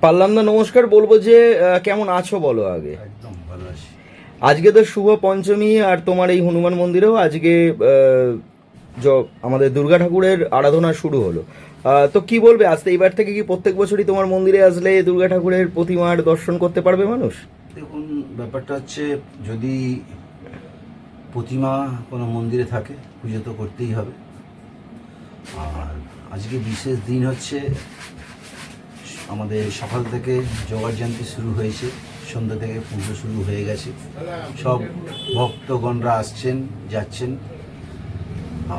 পারলাম না নমস্কার বলব যে কেমন আছো বলো আগে? একদম ভালো আছি। আজকে তো শুভ পঞ্চমী আর তোমার এই হনুমান মন্দিরেও আজকে য- আমাদের দুর্গা ঠাকুরের আরাধনা শুরু হলো। তো কি বলবে আসতে এইবার থেকে কি প্রত্যেক বছরই তোমার মন্দিরে আসলে দুর্গা ঠাকুরের প্রতিমার দর্শন করতে পারবে মানুষ? দেখুন ব্যাপারটা হচ্ছে যদি প্রতিমা কোনো মন্দিরে থাকে পুজো তো করতেই হবে। আর আজকে বিশেষ দিন হচ্ছে আমাদের সকাল থেকে জোগাড় জানতি শুরু হয়েছে, সন্ধ্যা থেকে পুজো শুরু হয়ে গেছে। সব ভক্তগণরা আসছেন, যাচ্ছেন।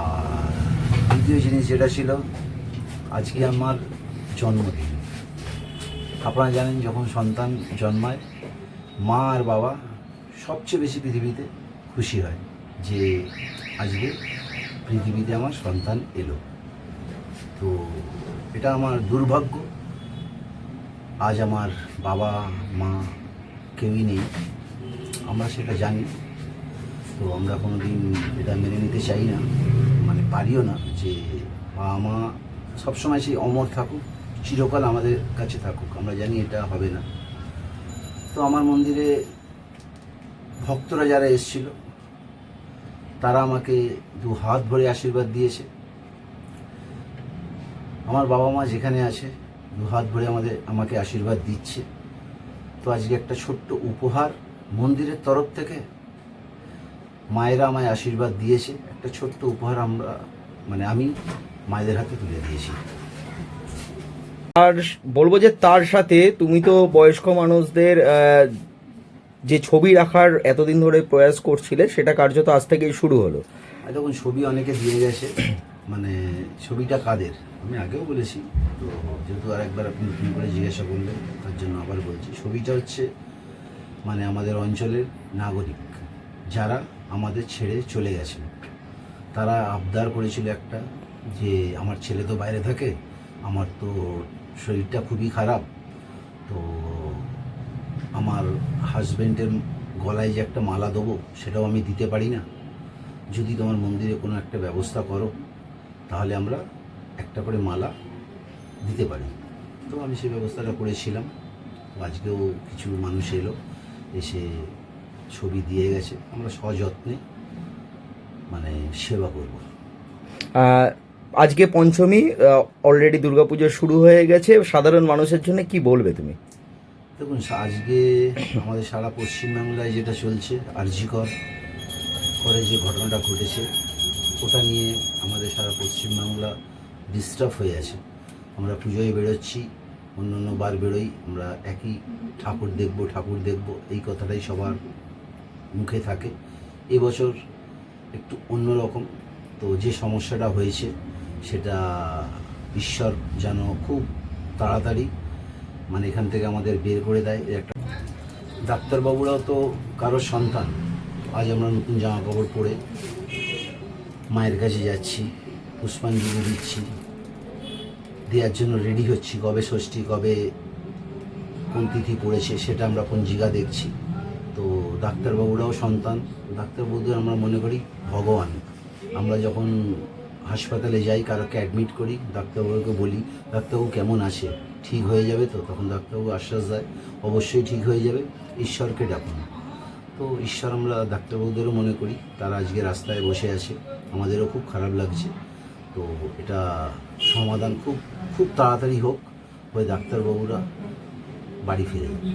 আর দ্বিতীয় জিনিস যেটা ছিল, আজকে আমার জন্মদিন। আপনারা জানেন যখন সন্তান জন্মায়, মা আর বাবা সবচেয়ে বেশি পৃথিবীতে খুশি হয় যে আজকে পৃথিবীতে আমার সন্তান এলো। তো এটা আমার দুর্ভাগ্য। আজ আমার বাবা, মা কেউই নেই। আমরা সেটা জানি। তো আমরা কোনো দিন এটা মেনে নিতে চাই না। মানে পারিও না যে বাবা, মা সবসময় সেই অমর থাকুক, চিরকাল আমাদের কাছে থাকুক। আমরা জানি এটা হবে না। তো আমার মন্দিরে ভক্তরা যারা এসেছিল, তারা আমাকে দু হাত ভরে আশীর্বাদ দিয়েছে। আমার বাবা মা যেখানে আছে দু হাত ভরে আমাদের আমাকে আশীর্বাদ দিচ্ছে। তো আজকে একটা ছোট্ট উপহার মন্দিরের তরফ থেকে মায়েরা আমায় আশীর্বাদ দিয়েছে। একটা ছোট্ট উপহার আমরা মানে আমি মায়েদের হাতে তুলে দিয়েছি। আর বলব যে তার সাথে তুমি তো বয়স্ক মানুষদের যে ছবি রাখার এতদিন ধরে প্রয়াস করছিলে সেটা কার্যত আজ থেকেই শুরু হলো। দেখুন ছবি অনেকে দিয়ে গেছে। মানে ছবিটা কাদের? আমি আগেও বলেছি, তো যেহেতু আর একবার আপনি নতুন করে জিজ্ঞাসা করলেন, তার জন্য আবার বলছি, ছবিটা হচ্ছে মানে আমাদের অঞ্চলের নাগরিক, যারা আমাদের ছেড়ে চলে গেছেন। তারা আবদার করেছিল একটা যে, আমার ছেলে তো বাইরে থাকে, আমার তো শরীরটা খুবই খারাপ, তো আমার হাজবেন্ডের গলায় যে একটা মালা দেবো, সেটাও আমি দিতে পারি না। যদি তোমার মন্দিরে কোনো একটা ব্যবস্থা করো তাহলে আমরা একটা করে মালা দিতে পারি। তো আমি সেই ব্যবস্থাটা করেছিলাম। আজকেও কিছু মানুষ এলো এসে ছবি দিয়ে গেছে। আমরা সযত্নে মানে সেবা করব। আজকে পঞ্চমী অলরেডি দুর্গাপুজো শুরু হয়ে গেছে। সাধারণ মানুষের জন্য কি বলবে তুমি? দেখুন আজকে আমাদের সারা পশ্চিমবাংলায় যেটা চলছে আরজিকর করে যে ঘটনাটা ঘটেছে ওটা নিয়ে আমাদের সারা পশ্চিমবাংলা ডিস্টার্ব হয়ে আছে। আমরা পুজোয় বেরোচ্ছি, অন্য অন্য বার বেরোই, আমরা একই ঠাকুর দেখব ঠাকুর দেখব, এই কথাটাই সবার মুখে থাকে। এবছর একটু অন্যরকম তো যে সমস্যাটা হয়েছে, সেটা ঈশ্বর যেন খুব তাড়াতাড়ি মানে এখান থেকে আমাদের বের করে দেয়। একটা ডাক্তারবাবুরাও তো কারোর সন্তান। আজ আমরা নতুন জামা কাপড় পরে মায়ের কাছে যাচ্ছি, পুষ্পাঞ্জলি দিচ্ছি, দেওয়ার জন্য রেডি হচ্ছি, কবে ষষ্ঠী, কবে কোন তিথি পড়েছে সেটা আমরা পঞ্জিকা দেখছি। তো ডাক্তারবাবুরাও সন্তান, ডাক্তারবাবুদের আমরা মনে করি ভগবান। আমরা যখন হাসপাতালে যাই, কারোকে অ্যাডমিট করি, ডাক্তারবাবুকে বলি, ডাক্তারবাবু কেমন আছে? ঠিক হয়ে যাবে তো? তখন ডাক্তারবাবু আশ্বাস দেয়, অবশ্যই ঠিক হয়ে যাবে। ঈশ্বরকে ডাকুন। তো ঈশ্বর আমরা ডাক্তারবাবুদেরও মনে করি, তারা আজকে রাস্তায় বসে আছে, আমাদেরও খুব খারাপ লাগছে। তো এটা সমাধান খুব খুব তাড়াতাড়ি হোক, ওই ডাক্তারবাবুরা বাড়ি ফিরে যাবে